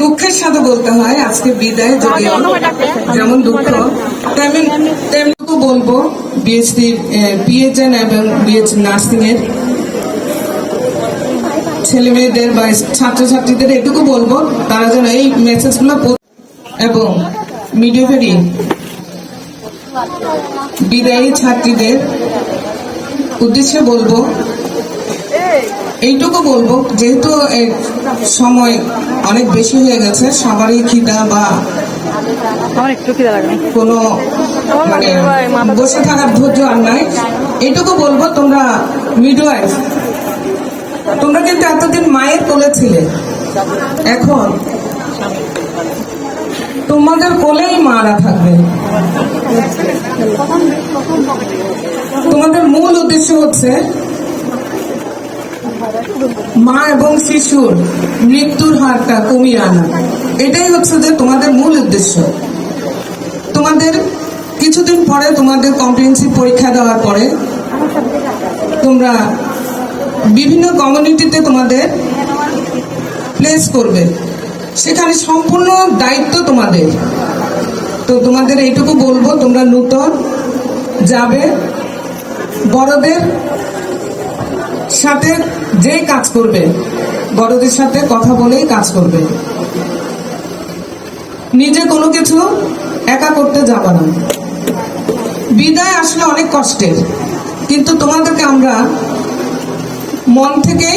দুঃখের সাথে বলতে হয়, আজকে বিদায় যদিও যেমন দুঃখ তেমন তেমনিও বলব বিএসসি পিএইচএন এবং বিএচ নার্সিং এর ছেলে মেয়েদের বা ছাত্রছাত্রীদের এটুকু বলব, তারা যেন এই মেসেজগুলো এবং মিডিয়াভেরি বিদায়ী ছাত্রীদের উদ্দেশ্যে বলব এইটুকু বলব যেহেতু সময় অনেক বেশি হয়ে গেছে সবারই খিদা বা কোনো মানে বসে থাকার ধৈর্য আর নাই। এইটুকু বলব তোমরা মিডওয়াইফ তোমরা কিন্তু এতদিন মায়ের কোলে ছিলে। এখন তোমাদের কোলেই মারা থাকবে। তোমাদের মূল উদ্দেশ্য হচ্ছে মা এবং শিশুর মৃত্যুর হারটা কমিয়ে আনা। এটাই হচ্ছে যে তোমাদের মূল উদ্দেশ্য। তোমাদের কিছুদিন পরে তোমাদের কম্প্রিহেন্সিভ পরীক্ষা দেওয়ার পরে তোমরা বিভিন্ন কমিউনিটিতে তোমাদের প্লেস করবে। সেখানে সম্পূর্ণ দায়িত্ব তোমাদের। তো তোমাদের এইটুকু বলব, তোমরা নূতন যাবে। বড়দের সাথে যে কাজ করবে, বড়দের সাথে কথা বলেই কাজ করবে। নিজে কোনো কিছু একা করতে যাবে না। বিদায় আসলে অনেক কষ্টের, কিন্তু তোমাদেরকে আমরা মন থেকে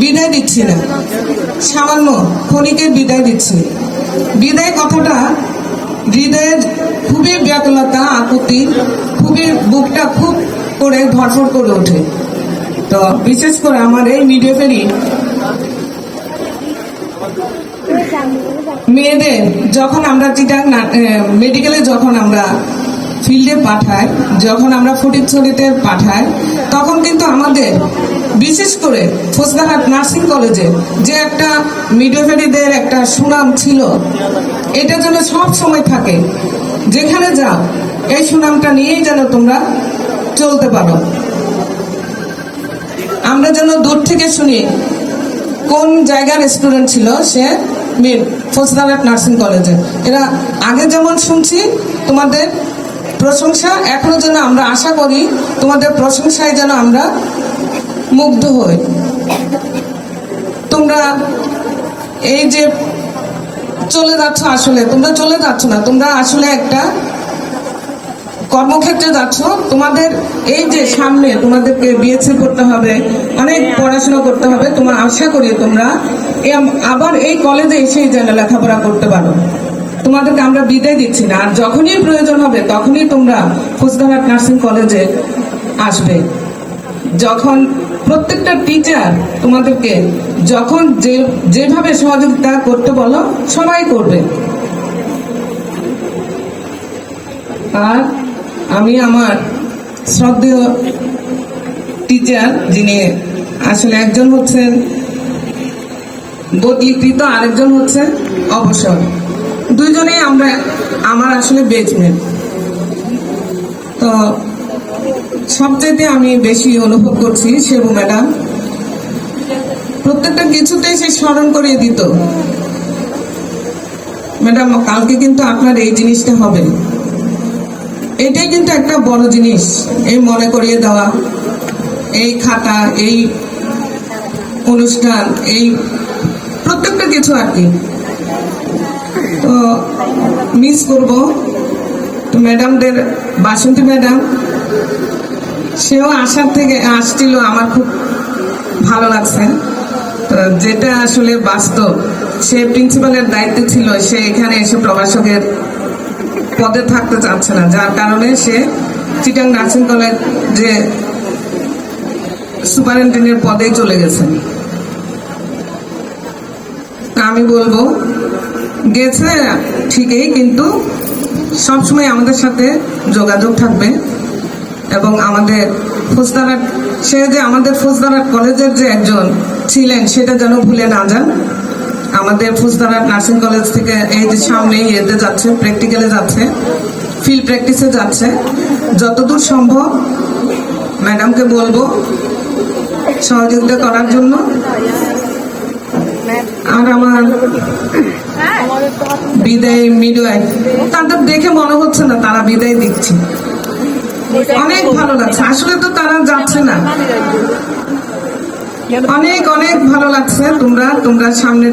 বিদায় দিচ্ছি না। সামান্য ক্ষণিকের বিদায় দিচ্ছি। বিদায় কথাটা হৃদয়ের খুবই ব্যাকুলতা, আকুতি, খুবই বুকটা খুব করে ধরফর করে ওঠে। তো বিশেষ করে আমার এই মিডিয়াফেরি মেয়েদের যখন আমরা চিটাং মেডিকেলে যখন আমরা ফিল্ডে পাঠাই, যখন আমরা ফটিকছড়িতে পাঠাই, তখন কিন্তু আমাদের বিশেষ করে ফোসদাহাট নার্সিং কলেজে যে একটা মিডিওফেরিদের একটা সুনাম ছিল এটা যেন সব সময় থাকে। যেখানে যাও, এই সুনামটা নিয়েই যেন তোমরা চলতে পারো। আমরা যেন দূর থেকে শুনি কোন জায়গার স্টুডেন্ট ছিল সে ফোসদারাট নার্সিং কলেজে। এরা আগে যেমন শুনছি, তোমাদের প্রশংসা এখনও যেন আমরা আশা করি, তোমাদের প্রশংসায় যেন আমরা মুগ্ধ হই। তোমরা এই যে চলে যাচ্ছ আসলে, তোমরা চলে যাচ্ছ না, তোমরা আসলে একটা কর্মক্ষেত্রে যাচ্ছ, তোমাদের এই যে সামনে তোমাদেরকে বিএসসি করতে হবে, অনেক পড়াশোনা করতে হবে, তোমার আশা করি তোমরা আবার এই কলেজে এসেই যেন লেখাপড়া করতে পারো। তোমাদেরকে আমরা বিদায় দিচ্ছি না, আর যখনই প্রয়োজন হবে তখনই তোমরা ফৌজদারহাট নার্সিং কলেজে আসবে। যখন প্রত্যেকটা টিচার তোমাদেরকে যখন যে, যেভাবে সহযোগিতা করতে বলো, সবাই করবে। আর আমি আমার শ্রদ্ধেয় টিচার যিনি আসলে একজন হচ্ছেন বদলিকৃত আরেকজন হচ্ছেন অবসর। দুইজনেই আমরা, আমার আসলে বেচমেন্ট তো সবচেয়ে আমি বেশি অনুভব করছি সেবু ম্যাডাম। প্রত্যেকটা কিছুতেই সে স্মরণ করিয়ে দিত। ম্যাডাম, কালকে কিন্তু আপনার এই জিনিসটা হবে। এটাই কিন্তু একটা বড় জিনিস। এই মনে করিয়ে দেওয়া, এই খাতা, এই অনুষ্ঠান, এই প্রত্যেকটা কিছু আর কি। তো মিস করব। তো ম্যাডামদের বাসন্তী ম্যাডাম সেও আসার থেকে আসছিল, আমার খুব ভালো লাগছে। যেটা আসলে বাস্তব, সে প্রিন্সিপালের দায়িত্বে ছিল, সে এখানে এসে প্রভাষকের পদে থাকতে চাচ্ছে না, যার কারণে সে চিটাং নার্সিং কলেজ যে সুপারিনটেন্ডেন্টের পদেই চলে গেছেন আমি বলব, গেছে ঠিকই, কিন্তু সবসময় আমাদের সাথে যোগাযোগ থাকবে এবং আমাদের ফৌজদারাট সে যে আমাদের ফৌজদারাট কলেজের যে একজন ছিলেন, সেটা যেন ভুলে না যান। আমাদের ফুসদারাট নার্সিং কলেজ থেকে এই যে সামনে ইয়েতে যাচ্ছে প্র্যাকটিক্যালে যাচ্ছে ফিল্ড প্র্যাকটিসে যাচ্ছে। যতদূর সম্ভব ম্যাডামকে বলব, সহযোগিতা করার জন্য। আর আমার বিদায় মিডওয়াইফ, তাদের দেখে মনে হচ্ছে না তারা বিদায় দিচ্ছে। অনেক ভালো লাগছে। আসলে তো তারা যাচ্ছে না। অনেক অনেক ভালো লাগছে। তোমরা তোমরা সামনে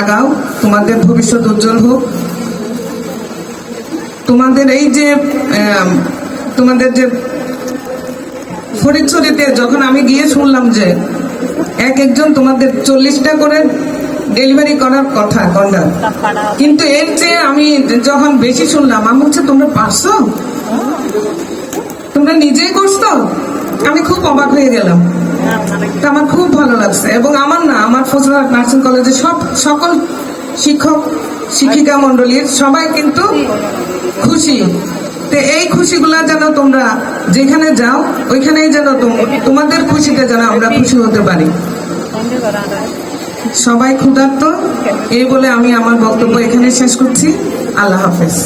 আগাও। তোমাদের ভবিষ্যৎ উজ্জ্বল হোক। তোমাদের এই যে তোমাদের যে ফরিদছড়িতে যখন আমি গিয়ে শুনলাম যে এক একজন তোমাদের চল্লিশটা করে ডেলিভারি করার কথা, গন্ডার। কিন্তু এর যে আমি যখন বেশি শুনলাম, আমি হচ্ছে তোমরা পারছ? তোমরা নিজেই করছ? আমি খুব অবাক হয়ে গেলাম। তা আমার খুব ভালো লাগছে। এবং আমার না, আমার ফজলাহাট নার্সিং কলেজে সব, সকল শিক্ষক, শিক্ষিকা মন্ডলীর সবাই কিন্তু খুশি। তো এই খুশিগুলা যেন তোমরা যেখানে যাও, ওইখানেই যেন তোমাদের খুশিতে যেন আমরা খুশি হতে পারি। সবাই ক্ষুধার্ত, এই বলে আমি আমার বক্তব্য এখানে শেষ করছি। আল্লাহ হাফেজ।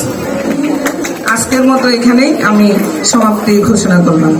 আজকের মতো এখানেই আমি সমাপ্তি ঘোষণা করলাম।